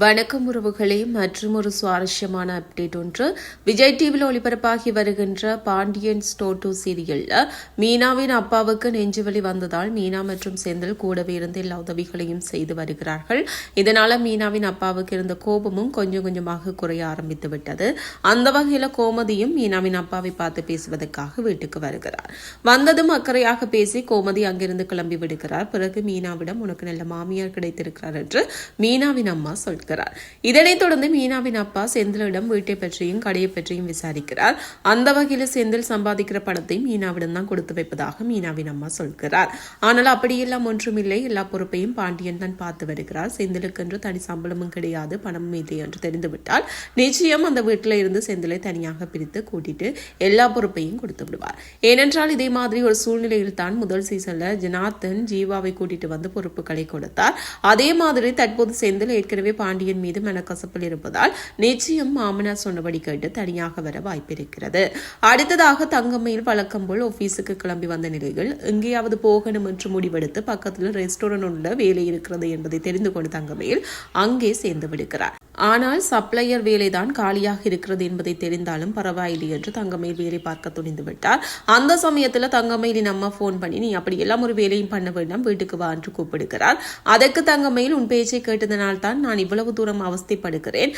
வணக்கம் உறவுகளே மற்றும் ஒரு சுவாரஸ்யமான அப்டேட் ஒன்று. விஜய் டிவியில் ஒளிபரப்பாகி வருகின்ற பாண்டியன் ஸ்டோர் டூ சீரியல்ல மீனாவின் அப்பாவுக்கு நெஞ்சுவலி வந்ததால் மீனா மற்றும் செந்தில் கூடவே இருந்து எல்லா உதவிகளையும் செய்து வருகிறார்கள். இதனால மீனாவின் அப்பாவுக்கு இருந்த கோபமும் கொஞ்சம் கொஞ்சமாக குறைய ஆரம்பித்து விட்டது. அந்த வகையில் கோமதியும் மீனாவின் அப்பாவை பார்த்து பேசுவதற்காக வீட்டுக்கு வருகிறார். வந்ததும் அக்கறையாக பேசி கோமதி அங்கிருந்து கிளம்பி விடுகிறார். பிறகு மீனாவிடம் உனக்கு நல்ல மாமியார் கிடைத்திருக்கிறார் என்று மீனாவின் அம்மா சொல்கிறார். கேட்கிறார் இதனைத் தொடர்ந்து மீனாவின் அப்பா செந்திலிடம் வீட்டை பற்றியும் கடையை பற்றியும் விசாரிக்கிறார். அந்த வகையில் செந்தில் சம்பாதிக்கிற பணத்தை மீனாவிடம் தான் கொடுத்து வைப்பதாக மீனாவின் அம்மா சொல்கிறார். ஆனால் அப்படியெல்லாம் ஒன்றுமில்லை. எல்லா பொறுப்பையும் பாண்டியன் தான் பார்த்து வருகிறார். செந்திலுக்கென்று தனி சம்பளமும் கிடையாது பணமும் இல்லை என்று தெரிந்துவிட்டால் நிச்சயம் அந்த வீட்டில் இருந்து செந்திலை தனியாக பிரித்து கூட்டிட்டு எல்லா பொறுப்பையும் கொடுத்து விடுவார். ஏனென்றால் இதே மாதிரி ஒரு சூழ்நிலையில் தான் முதல் சீசன்ல ஜனாத்தன் ஜீவாவை கூட்டிட்டு வந்து பொறுப்புகளை கொடுத்தார். அதே மாதிரி தற்போது செந்தில் ஏற்கனவே பாண்டியன் மீது மனக்கசப்பில் இருப்பதால் நிச்சயம் மாமனார் சொன்னபடி கேட்டு தனியாக வர வாய்ப்பிருக்கிறது. அடுத்ததாக தங்கம்மையில் வழக்கம் போல் ஆபீஸுக்கு கிளம்பி வந்த நிலையில் எங்கேயாவது போகணும் என்று முடிவெடுத்து பக்கத்தில் ரெஸ்டாரண்ட் உள்ள வேலை இருக்கிறது என்பதை தெரிந்து கொண்டு தங்கமையில் அங்கே சேர்ந்து விடுகிறார். ஆனால் சப்ளையர் வேலைதான் காலியாக இருக்கிறது என்பதை தெரிந்தாலும் பரவாயில்லை என்று தங்கமயில் வேலை பார்க்க துணிந்து விட்டார். அந்த சமயத்தில் தங்கமயிலின் அம்மா ஃபோன் பண்ணி நீ அப்படி எல்லாம் ஒரு வேலையும் பண்ண வேண்டாம் வீட்டுக்கு வா என்று கூப்பிடுகிறார். அதற்கு தங்கமயில் உன் பேச்சை கேட்டதனால் தான் நான் இவ்வளவு தூரம் அவஸ்தைப்படுகிறேன்.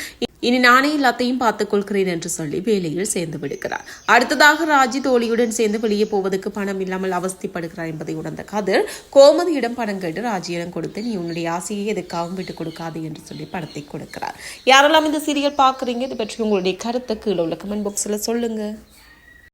இனி நானே எல்லாத்தையும் பார்த்துக் கொள்கிறேன் என்று சொல்லி வேலையில் சேர்ந்து விடுகிறார். அடுத்ததாக ராஜி தோழியுடன் சேர்ந்து வெளியே போவதற்கு பணம் இல்லாமல் அவஸ்திப்படுகிறார் என்பதை உணர்ந்த கதிர் கோமதியிடம் பணம் கேட்டு ராஜியிடம் கொடுத்து நீ உன்னுடைய ஆசையை எதுக்காகவும் விட்டுக் கொடுக்காது என்று சொல்லி பணத்தை கொடுக்கிறார். யாரெல்லாம் இந்த சீரியல் பார்க்குறீங்க இது பற்றி உங்களுடைய கருத்தை கீழே உள்ள கமெண்ட் பாக்ஸில் சொல்லுங்கள்